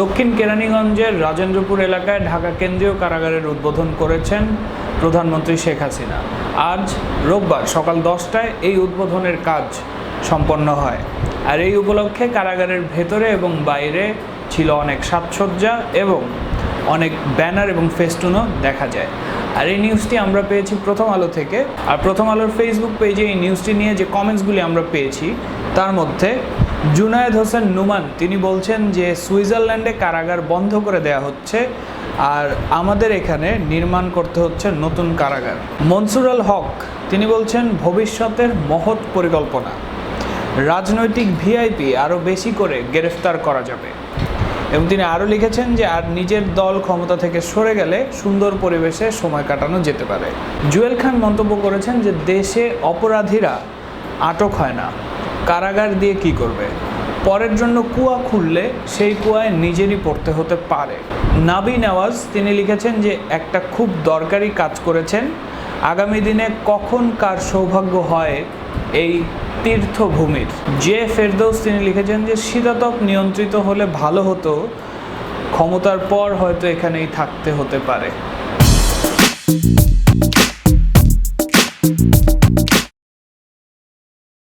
দক্ষিণ কেরানীগঞ্জের রাজেন্দ্রপুর এলাকায় ঢাকা কেন্দ্রীয় কারাগারের উদ্বোধন করেছেন প্রধানমন্ত্রী শেখ হাসিনা। আজ রোববার সকাল দশটায় এই উদ্বোধনের কাজ সম্পন্ন হয়। আর এই উপলক্ষে কারাগারের ভেতরে এবং বাইরে ছিল অনেক সাজসজ্জা এবং অনেক ব্যানার এবং ফেস্টুনও দেখা যায়। আর এই নিউজটি আমরা পেয়েছি প্রথম আলো থেকে। আর প্রথম আলোর ফেসবুক পেজে এই নিউজটি নিয়ে যে কমেন্টসগুলি আমরা পেয়েছি, তার মধ্যে জুনায়েদ হোসেন নুমান, তিনি বলছেন যে সুইজারল্যান্ডে কারাগার বন্ধ করে দেয়া হচ্ছে আর আমাদের এখানে নির্মাণ করতে হচ্ছে নতুন কারাগার। মনসুর আল হক, তিনি বলছেন ভবিষ্যতের মহৎ পরিকল্পনা। রাজনৈতিক ভিআইপি আরও বেশি করে গ্রেফতার করা যাবে। এবং তিনি আরও লিখেছেন যে, আর নিজের দল ক্ষমতা থেকে সরে গেলে সুন্দর পরিবেশে সময় কাটানো যেতে পারে। জুয়েল খান মন্তব্য করেছেন যে, দেশে অপরাধীরা আটক হয় না। কারাগার দিয়ে কি করবে? পরের জন্য কুয়া খুললে সেই কুয়ায় নিজেরই পড়তে হতে পারে। নাবি নওয়াজ তিনি লিখেছেন যে, একটা খুব দরকারি কাজ করেছেন। আগামী দিনে কখন কার সৌভাগ্য হয় এই তীর্থভূমির। যে ফেরদৌস তিনি লিখেছেন যে, শীতাতপ নিয়ন্ত্রিত হলে ভালো হতো, ক্ষমতার পর হয়তো এখানেই থাকতে হতে পারে।